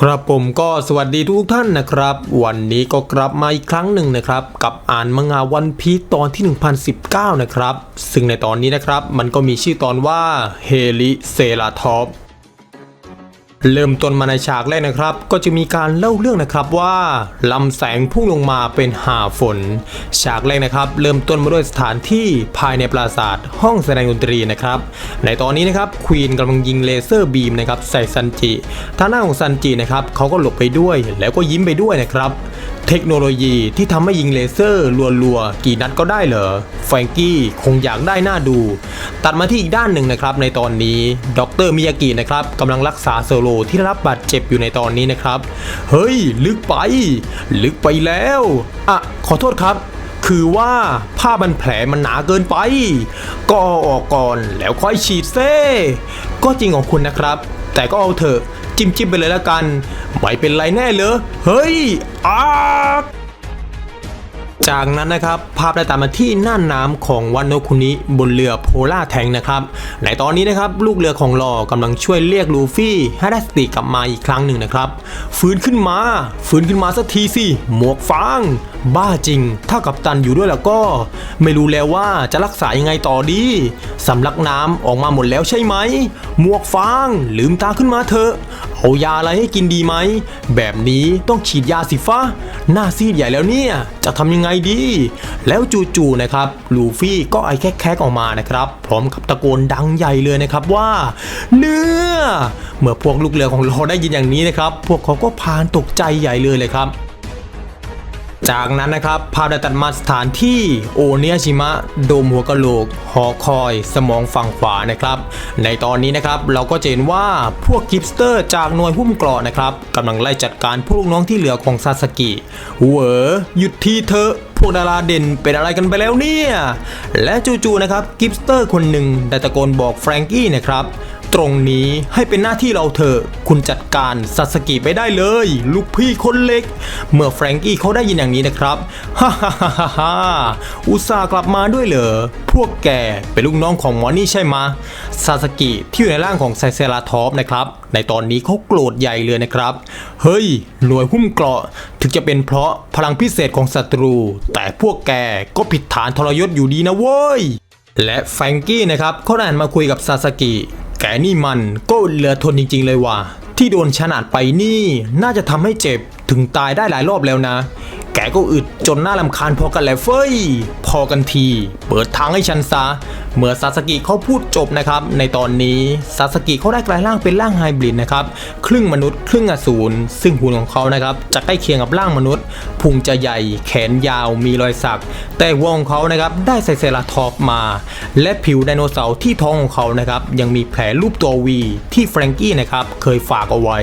ครับผมก็สวัสดีทุกท่านนะครับ วันนี้ก็กลับมาอีกครั้งหนึ่งนะครับ กับอ่านมังงะวันพีตอนที่ 1019 นะครับ ซึ่งในตอนนี้นะครับ มันก็มีชื่อตอนว่าเฮลิเซราทอป เริ่มต้นมาในฉากแรกนะครับ ก็จะมีการเล่าเรื่องนะครับว่าลำแสงพุ่งลงมาเป็นหาฝน ฉากแรกนะครับ เริ่มต้นมาด้วยสถานที่ภายในปราสาทห้องแสดงดนตรีนะครับ ในตอนนี้นะครับควีนกำลังยิงเลเซอร์บีมนะครับใส่ซันจิท่าหน้าของซันจินะครับเขาก็หลบไปด้วยแล้วก็ยิ้มไปด้วยนะครับ เทคโนโลยีที่ทำให้ยิงเลเซอร์รัวๆ กี่นัดก็ได้เหรอแฟรงกี้คงอยากได้หน้าดู ตัดมาที่อีกด้านหนึ่งนะครับในตอนนี้ดรมิยากินะครับกำลังรักษาโซโลที่ได้รับบาดเจ็บอยู่ในตอนนี้นะครับ เฮ้ย ลึกไป ลึกไปแล้วอะขอโทษครับคือว่าผ้าบันแผลมันหนาเกินไป ก็ออกก่อนแล้วค่อยฉีดเซ่ ก็จริงของคุณนะครับ แต่ก็เอาเถอะ จิ้มจิ้มไปเลยและกัน ไม่เป็นไรแน่เลยเฮ้ยอาจากนั้นนะครับภาพได้ตามมาที่น่านน้ำของวันโนคุนิบนเรือโพล่าแทงนะครับในตอนนี้นะครับลูกเรือของลอกำลังช่วยเรียกลูฟี่ให้ได้สติกลับมาอีกครั้งหนึ่งนะครับฟื้นขึ้นมา ฟื้นขึ้นมาสักทีสิหมวกฟาง บ้าจริง ถ้ากับตันอยู่ด้วยแล้วก็ ไม่รู้แล้วว่าจะรักษายังไงต่อดีสำลักน้ำออกมาหมดแล้วใช่ไหม หมวกฟาง ลืมตาขึ้นมาเถอะ เอายาอะไรให้กินดีไหม แบบนี้ต้องฉีดยาสิฟ้าหน้าซีดใหญ่แล้วเนี่ย จะทำยังไงดี แล้วจู่ๆนะครับ ลูฟี่ก็ไอแคกๆออกมานะครับ พร้อมกับตะโกนดังใหญ่เลยนะครับว่า เนื้อ เมื่อพวกลูกเรือของเราได้ยินอย่างนี้นะครับ พวกเขาก็พานตกใจใหญ่เลยเลยครับ จากนั้นนะครับภาพได้ตัดมาสถานที่โอเนียชิมะโดมหัวกะโหลก หอคอย สมองฝั่งขวานะครับ ในตอนนี้นะครับเราก็จะเห็นว่าพวกกิฟสเตอร์จากหน่วยหุ้มเกราะนะครับกำลังไล่จัดการพวกลูกน้องที่เหลือของซาสกิเวอหยุดทีเถอะพวกดาราเด่นเป็นอะไรกันไปแล้วเนี่ย และจู่ๆนะครับกิฟสเตอร์คนหนึ่งได้ตะโกนบอกแฟรงกี้นะครับ ตรงนี้ให้เป็นหน้าที่เราเถอะ คุณจัดการซาสกิไปได้เลย ลูกพี่คนเล็ก เมื่อแฟรงกี้เขาได้ยินอย่างนี้นะครับฮ่าฮ่าฮ่าฮ่าอุตส่าห์กลับมาด้วยเหรอ พวกแกเป็นลูกน้องของหมอนี่ใช่ไหมซาสกิที่อยู่ในร่างของไซเซราทอปนะครับ ในตอนนี้เขาโกรธใหญ่เลยนะครับ เฮ้ย หน่วยหุ้มเกราะ ถึงจะเป็นเพราะพลังพิเศษของศัตรู แต่พวกแกก็ผิดฐานทรยศอยู่ดีนะเว้ยและแฟรงกี้นะครับเขาได้หันมาคุยกับซาสกิ แกนี่มันก็เหลือทนจริง ๆ เลยว่ะที่โดนชนาดไปนี่น่าจะทำให้เจ็บถึงตายได้หลายรอบแล้วนะ กก็อึดจนหน่าลำคาญพอกันแหละเฟ้ย พอกันที เปิดทางให้ฉันซะ เมื่อซาสกิเขาพูดจบนะครับ ในตอนนี้ซาสกิเขาได้กลายร่างเป็นร่างไฮบริดนะครับครึ่งมนุษย์ครึ่งอสูรซึ่งหุ่นของเขานะครับจะใกล้เคียงกับร่างมนุษย์พุงจะใหญ่ แขนยาวมีรอยสัก แต่วงเขานะครับได้ใส่เซราทอปมา และผิวไดโนเสาร์ที่ท้องของเขานะครับยังมีแผลรูปตัววีที่แฟรงกี้นะครับเคยฝากเอาไว้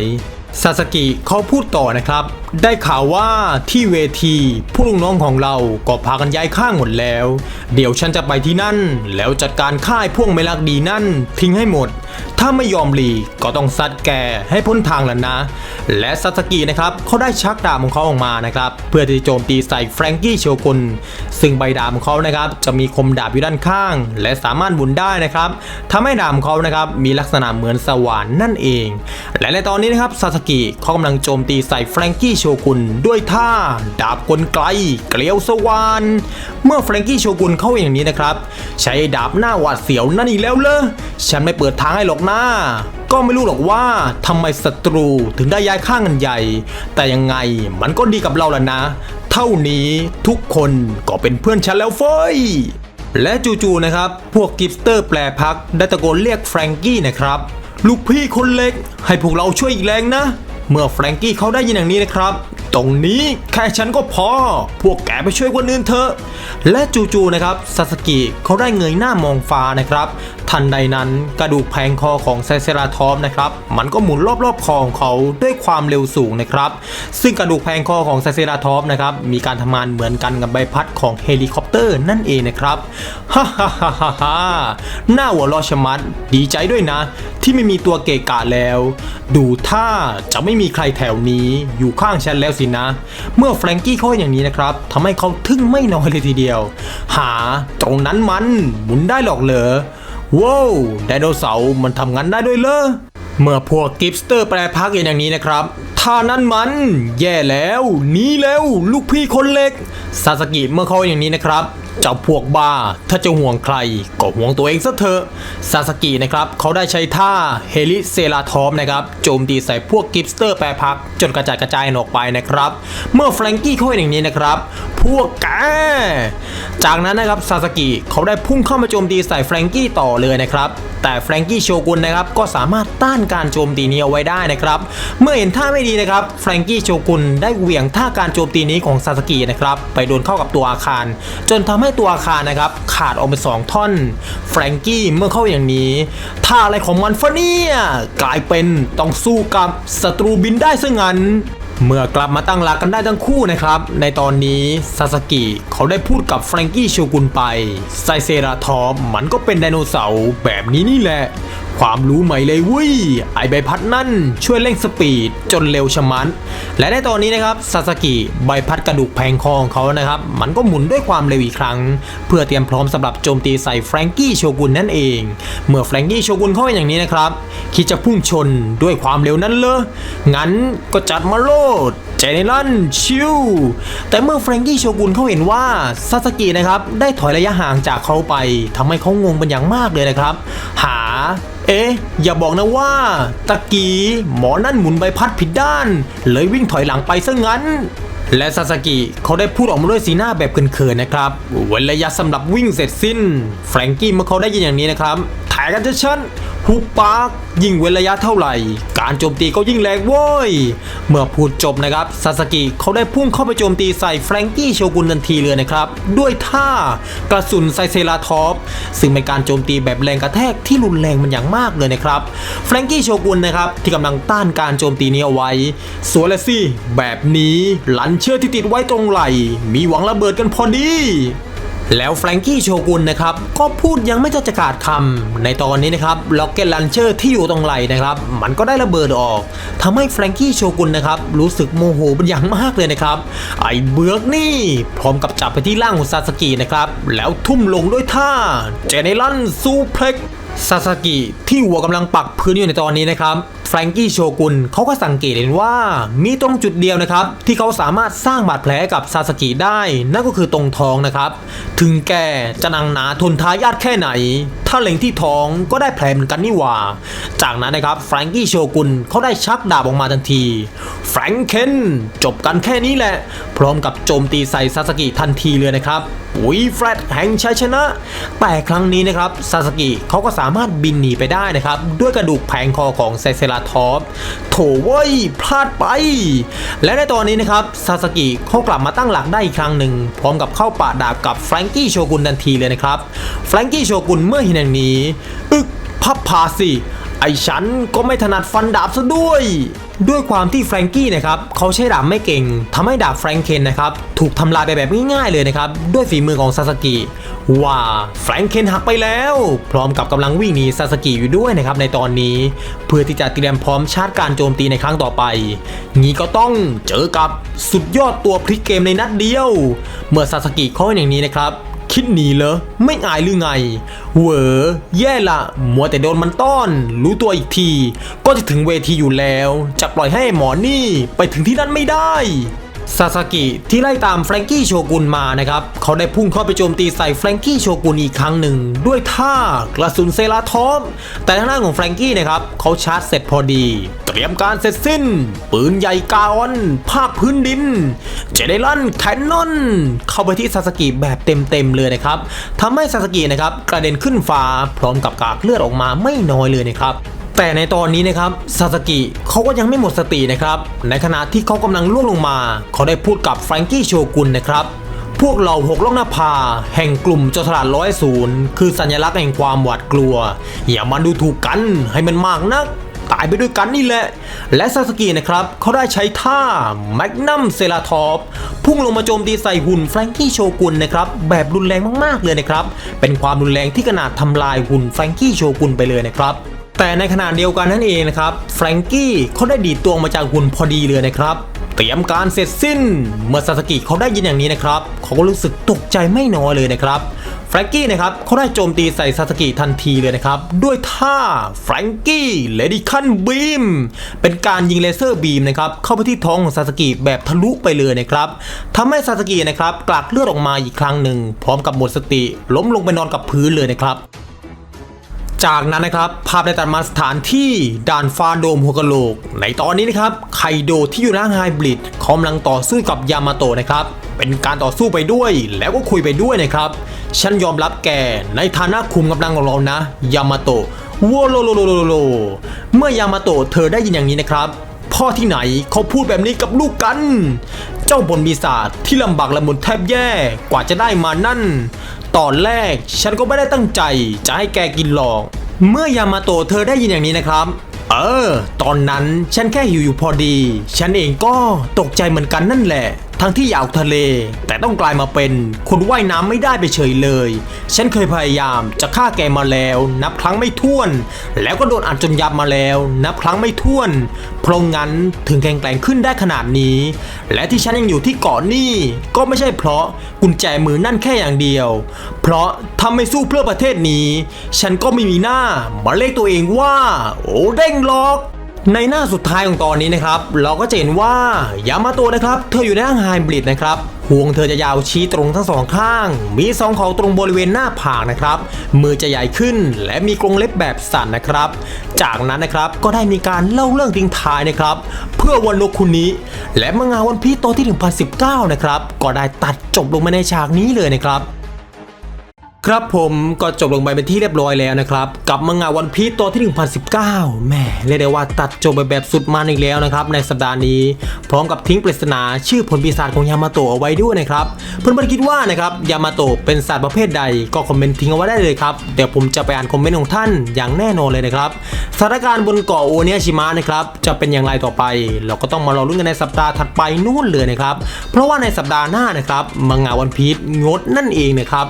ซาสกิเขาพูดต่อนะครับ ได้ข่าวว่าที่เวทีผู้ลูกน้องของเราก็พากันย้ายข้างหมดแล้ว เดี๋ยวฉันจะไปที่นั่น แล้วจัดการค่ายพวกไม่รักดีนั่นทิ้งให้หมด ถ้าไม่ยอมหลีกก็ต้องซัดแกให้พ้นทางแล้วนะ และซาสกินะครับเขาได้ชักดาบของเขาออกมานะครับ เพื่อที่จะโจมตีใส่แฟรงกี้โชกุนซึ่งใบดาบของเขานะครับจะมีคมดาบอยู่ด้านข้าง และสามารถหมุนได้นะครับทำให้ดาบของเขานะครับมีลักษณะเหมือนสว่านนั่นเอง และในตอนนี้นะครับซาสกิเขากำลังโจมตีใส่แฟรงกี้โชกุนด้วยท่า ดาบกลไกล เกลียวสวาน เมื่อแฟรงกี้โชกุนเข้าอย่างนี้นะครับ ใช้ดาบหน้าหวาดเสียวนั่นอีกแล้วเลอฉันไม่เปิดทางให้หรอกนะก็ไม่รู้หรอกว่าทำไมศัตรูถึงได้ย้ายข้างกันใหญ่ แต่ยังไงมันก็ดีกับเราแล้วนะ เท่านี้ทุกคนก็เป็นเพื่อนฉันแล้วเฟ้ยและจู่ๆนะครับ พวกกิฟสเตอร์แปลพักได้ตะโกนเรียกแฟรงกี้นะครับ ลูกพี่คนเล็ก ให้พวกเราช่วยอีกแรงนะ เมื่อแฟรงกี้เขาได้ยินอย่างนี้นะครับ ตรงนี้แค่ฉันก็พอ พวกแกไปช่วยคนอื่นเถอะ และจู่ๆนะครับซาสกิเขาได้เงยหน้ามองฟ้านะครับ ทันใดนั้นกระดูกแผงคอของไซเซราทอปนะครับมันก็หมุนรอบๆคอของเขาด้วยความเร็วสูงนะครับ ซึ่งกระดูกแผงคอของไซเซราทอปนะครับมีการทำงานเหมือนกันกับใบพัดของเฮลิคอปเตอร์นั่นเองนะครับฮ่าฮ่าฮ่าฮ่าฮ่าหน้าหัวเรอชมัดดีใจด้วยนะ ที่ไม่มีตัวเกะกะแล้ว ดูท่าจะไม่มีใครแถวนี้อยู่ข้างฉันแล้วสินะ เมื่อแฟรงกี้เขาอย่างนี้นะครับทำให้เขาทึ่งไม่น้อยเลยทีเดียว หาตงนั้นมันหมุนได้หรอกเหรอว้าวไดโนเสาร์มันทำงานได้ด้วยเหรอเมื่อพวกกิฟสเตอร์แปรพักเห็นอย่างนี้นะครับท่านั้นมัน แย่แล้วหนีแล้วลูกพี่คนเล็กซาสกิเมื่อเขาอย่างนี้นะครับเจ้าพวกบ้าถ้าจะห่วงใคร ก็ห่วงตัวเองซะเถอะซาสกินะครับเขาได้ใช้ท่าเฮลิเซราทอมนะครับโจมตีใส่พวกกิฟสเตอร์แปรพักจนกระจายกระจายออกไปนะครับ เมื่อแฟรงกี้เขาอย่างนี้นะครับ พวกแกจากนั้นนะครับซาสกิเขาได้พุ่งเข้ามาโจมตีใส่แฟรงกี้ต่อเลยนะครับแต่แฟรงกี้โชกุนนะครับก็สามารถต้านการโจมตีนี้เอาไว้ได้นะครับ เมื่อเห็นท่าไม่ดีนะครับแฟรงกี้โชกุนได้เหวี่ยงท่าการโจมตีนี้ของซาสกินะครับไปโดนเข้ากับตัวอาคาร จนทำให้ตัวอาคารนะครับขาดออกเป็นสองท่อนแฟรงกี้เมื่อเข้าอย่างนี้ท่าอะไรของมันฟะเนี่ยกลายเป็นต้องสู้กับศัตรูบินได้ซะงั้น เมื่อกลับมาตั้งหลักกันได้ทั้งคู่นะครับ ในตอนนี้ซาสกิเขาได้พูดกับแฟรงกี้โชกุนไปไซเซราทอมมันก็เป็นไดโนเสาร์แบบนี้นี่แหละ ความรู้ใหม่เลยวุ้ยไอใบพัดนั่นช่วยเร่งสปีดจนเร็วชะมัดและในตอนนี้นะครับซาสกิใบพัดกระดูกแพงคอของเขานะครับ มันก็หมุนด้วยความเร็วอีกครั้ง เพื่อเตรียมพร้อมสำหรับโจมตีใส่แฟรงกี้โชกุนนั่นเอง เมื่อแฟรงกี้โชกุนเข้าไปอย่างนี้นะครับคิดจะพุ่งชนด้วยความเร็วนั้นเลยงั้นก็จัดมาโลดเจเนลันชิวแต่เมื่อแฟรงกี้โชกุนเขาเห็นว่าซาสกินะครับได้ถอยระยะห่างจากเขาไปทำให้เขางงเป็นอย่างมากเลยนะครับ หา เอ๊ะ อย่าบอกนะว่า ตะกี้หมอนั่นหมุนใบพัดผิดด้าน เลยวิ่งถอยหลังไปซะงั้น และซาสกิเขาได้พูดออกมาด้วยสีหน้าแบบเขินๆนะครับเว้นระยะสำหรับวิ่งเสร็จสิ้น แฟรงกี้เมื่อเขาได้ยินอย่างนี้นะครับถ่ายกันจะชัน หุบปากยิ่งเว้นระยะเท่าไหร่ การโจมตีก็ยิ่งแรงโว้ย เมื่อพูดจบนะครับซาสกิเขาได้พุ่งเข้าไปโจมตีใส่แฟรงกี้โชกุนทันทีเลยนะครับ ด้วยท่ากระสุนไซเซราทอปซึ่งเป็นการโจมตีแบบแรงกระแทกที่รุนแรงมันอย่างมากเลยนะครับแฟรงกี้โชกุนนะครับที่กำลังต้านการโจมตีนี้เอาไว้สวยเลยสิแบบนี้หลันเชอร์ที่ติดไว้ตรงไหลมีหวังระเบิดกันพอดี แล้วแฟรงกี้โชกุนนะครับก็พูดยังไม่จะจะขาดคำในตอนนี้นะครับล็อกเก็ตลันเชอร์ที่อยู่ตรงไหลนะครับมันก็ได้ระเบิดออกทำให้แฟรงกี้โชกุนนะครับรู้สึกโมโหเป็นอย่างมากเลยนะครับ ไอ้เบือกนี่ พร้อมกับจับไปที่ร่างของซาสกินะครับแล้วทุ่มลงด้วยท่าเจเนลันซูเพล็กซาสกิที่หัวกำลังปักพื้นอยู่ในตอนนี้นะครับ แฟรงกี้โชกุนเขาก็สังเกตเห็นว่ามีตรงจุดเดียวนะครับ ที่เขาสามารถสร้างบาดแผลกับซาสกิได้ นั่นก็คือตรงท้องนะครับ ถึงแกจะนังหนาทนทายาทแค่ไหน ถ้าเล็งที่ท้องก็ได้แผลเหมือนกันนี่หว่า จากนั้นนะครับแฟรงกี้โชกุนเขาได้ชักดาบออกมาทันทีแฟรงเคนจบกันแค่นี้แหละ พร้อมกับโจมตีใส่ซาสกิทันทีเลยนะครับวีแฟรดแห่งชัยชนะ แต่ครั้งนี้นะครับซาสกิเขาก็สามารถบินหนีไปได้นะครับ ด้วยกระดูกแผงคอของไซเซราทอปโถเว้ยพลาดไป และในตอนนี้นะครับซาสกิเขากลับมาตั้งหลักได้อีกครั้งหนึ่ง พร้อมกับเข้าปะดาบกับแฟรงกี้โชกุนทันทีเลยนะครับ แฟรงกี้โชกุนเมื่อเห็นอย่างนี้ อึกพับพาสิ ไอฉันก็ไม่ถนัดฟันดาบซะด้วย ด้วยความที่แฟรงกี้นะครับเขาใช้ดาบไม่เก่งทำให้ดาบแฟรงเคนนะครับถูกทำลายไปแบบง่ายๆเลยนะครับด้วยฝีมือของซาสกิว่าแฟรงเคนหักไปแล้ว พร้อมกับกำลังวิ่งหนีซาสกิอยู่ด้วยนะครับในตอนนี้ เพื่อที่จะเตรียมพร้อมชาร์จการโจมตีในครั้งต่อไปงี้ก็ต้องเจอกับสุดยอดตัวพลิกเกมในนัดเดียว เมื่อซาสกิเข้าอย่างนี้นะครับ คิดหนีเหรอ ไม่อายหรือไง เหวอ แย่ละ มัวแต่โดนมันต้อน รู้ตัวอีกที ก็จะถึงเวทีอยู่แล้ว จะปล่อยให้หมอนี่ไปถึงที่นั่นไม่ได้ ซาสกิที่ไล่ตามแฟรงกี้โชกุนมานะครับเขาได้พุ่งเข้าไปโจมตีใส่แฟรงกี้โชกุนอีกครั้งหนึ่ง ด้วยท่ากระสุนเซราทอม แต่ทางด้านของแฟรงกี้นะครับเขาชาร์จเสร็จพอดี เตรียมการเสร็จสิ้น ปืนใหญ่กาออนภาคพื้นดิน เจเดลันแคนนอน เข้าไปที่ซาสกิแบบเต็มๆเลยนะครับทำให้ซาสกินะครับกระเด็นขึ้นฟ้าพร้อมกับกากเลือดออกมาไม่น้อยเลยนะครับ แต่ในตอนนี้นะครับซาสกิเขาก็ยังไม่หมดสตินะครับ ในขณะที่เขากำลังล่วงลงมา เขาได้พูดกับแฟรงกี้โชกุนนะครับ พวกเราหกล่องหน้าผาแห่งกลุ่มจรสลัดร้อยศูนย์คือสัญลักษณ์แห่งความหวาดกลัว อย่ามาดูถูกกันให้มันมากนักตายไปด้วยกันนี่แหละ และซาสกินะครับเขาได้ใช้ท่าแมกนัมเซราทอปพุ่งลงมาโจมตีใส่หุ่นแฟรงกี้โชกุนนะครับแบบรุนแรงมากๆเลยนะครับ เป็นความรุนแรงที่ขนาดทำลายหุ่นแฟรงกี้โชกุนไปเลยนะครับ แต่ในขณะเดียวกันนั่นเองนะครับแฟรงกี้เขาได้ดีดตัวมาจากหุ่นพอดีเลยนะครับเตรียมการเสร็จสิ้น เมื่อซาสกิเขาได้ยินอย่างนี้นะครับเขาก็รู้สึกตกใจไม่น้อยเลยนะครับแฟรงกี้นะครับเขาได้โจมตีใส่ซาสกิทันทีเลยนะครับ ด้วยท่าแฟรงกี้เลดี้คันบีมเป็นการยิงเลเซอร์บีมนะครับเข้าไปที่ท้องของซาสกิแบบทะลุไปเลยนะครับทำให้ซาสกินะครับกลากเลือดออกมาอีกครั้งหนึ่งพร้อมกับหมดสติ ล้มลงไปนอนกับพื้นเลยนะครับ จากนั้นนะครับภาพได้ตัดมาสถานที่ด่านฟาโดมหัวกะโหลก ในตอนนี้นะครับไคโดที่อยู่ร้าไฮบริดเขากำลังต่อสู้กับยามาโตะนะครับเป็นการต่อสู้ไปด้วยแล้วก็คุยไปด้วยนะครับ ฉันยอมรับแกในฐานะคุมกำลังของเรานะยามาโตะวโลโลโลโลโลเมื่อยามาโตะเธอได้ยินอย่างนี้นะครับ พ่อที่ไหนเขาพูดแบบนี้กับลูกกัน เจ้าบนปีศาจที่ลำบากลำบนแทบแย่กว่าจะได้มานั่น ตอนแรกฉันก็ไม่ได้ตั้งใจจะให้แกกินหรอก เมื่อยามาโตเธอได้ยินอย่างนี้นะครับ เออ ตอนนั้นฉันแค่หิวอยู่พอดี ฉันเองก็ตกใจเหมือนกันนั่นแหละ ทั้งที่อยากทะเล แต่ต้องกลายมาเป็นคนว่ายน้ำไม่ได้ไปเฉยเลย ฉันเคยพยายามจะฆ่าแกมาแล้ว นับครั้งไม่ถ้วน แล้วก็โดนอัดจนยับมาแล้ว นับครั้งไม่ถ้วน เพราะงั้นถึงแข็งแกร่งขึ้นได้ขนาดนี้ และที่ฉันยังอยู่ที่เกาะนี่ก็ไม่ใช่เพราะกุญแจมือนั่นแค่อย่างเดียว เพราะถ้าไม่สู้เพื่อประเทศนี้ ฉันก็ไม่มีหน้ามาเรียกตัวเองว่า โอเด้งหรอก ในหน้าสุดท้ายของตอนนี้นะครับ เราก็จะเห็นว่ายามาโตะนะครับ เธออยู่ในร่างไฮบริดนะครับห่วงเธอจะยาวชี้ตรงทั้งสองข้าง มีสองเขาตรงบริเวณหน้าผากนะครับ มือจะใหญ่ขึ้น และมีกรงเล็บแบบสั่นนะครับ จากนั้นนะครับก็ได้มีการเล่าเรื่องทิ้งท้ายนะครับ เพื่อวันโนคุณนี้ และมังงะวันพีชตอนที่ 1019 นะครับ ก็ได้ตัดจบลงมาในฉากนี้เลยนะครับ ครับผมก็จบลงไปเป็นที่เรียบร้อยแล้วนะครับ กับมังงะวันพีตัวที่ 1019แหมเรียกได้ว่าตัดจบไปแบบสุดมันอีกแล้วนะครับ ในสัปดาห์นี้ พร้อมกับทิ้งปริศนาชื่อผลปีศาจของยามาโตะเอาไว้ด้วยนะครับ เพื่อนๆคิดว่านะครับยามาโตะเป็นสัตว์ประเภทใดก็คอมเมนต์ทิ้งเอาไว้ได้เลยครับ เดี๋ยวผมจะไปอ่านคอมเมนต์ของท่านอย่างแน่นอนเลยนะครับสถานการณ์บนเกาะโอเนียชิมะนะครับจะเป็นอย่างไรต่อไป เราก็ต้องมารอรุ้นกันในสัปดาห์ถัดไปนู่นเลยนะครับเพราะว่าในสัปดาห์หน้านะครับมังงะวันพีชงดนั่นเองนะครับ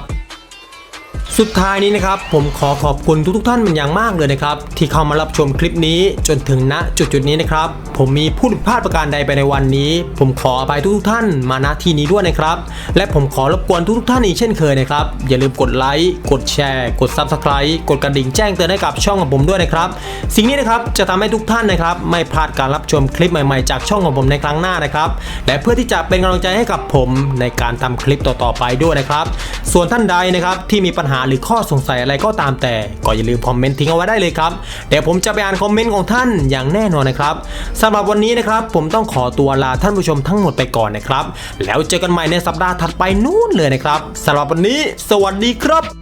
สุดท้ายนี้นะครับผมขอขอบคุณทุกๆท่านเป็นอย่างมากเลยนะครับ ที่เข้ามารับชมคลิปนี้จนถึงณจุดๆนี้นะครับ ผมมีพูดผิดพลาดประการใดไปในวันนี้ ผมขออภัยทุกๆท่านมาณที่นี้ด้วยนะครับ และผมขอรบกวนทุกๆท่านอีกเช่นเคยนะครับ อย่าลืมกดไลค์กดแชร์ กด Subscribe กดกระดิ่งแจ้งเตือนให้กับช่องของผมด้วยนะครับ สิ่งนี้นะครับจะทำให้ทุกท่านนะครับ ไม่พลาดการรับชมคลิปใหม่ๆ จากช่องของผมในครั้งหน้านะครับและเพื่อที่จะเป็นกำลังใจให้กับผมในการทำคลิปต่อๆไปด้วยนะครับ ส่วนท่านใดนะครับที่มีปัญหาหรือข้อสงสัยอะไรก็ตามแต่ ก็อย่าลืมคอมเมนต์ทิ้งเอาไว้ได้เลยครับเดี๋ยวผมจะไปอ่านคอมเมนต์ของท่านอย่างแน่นอนนะครับสำหรับวันนี้นะครับผมต้องขอตัวลาท่านผู้ชมทั้งหมดไปก่อนนะครับ แล้วเจอกันใหม่ในสัปดาห์ถัดไปนู่นเลยนะครับสำหรับวันนี้ สวัสดีครับ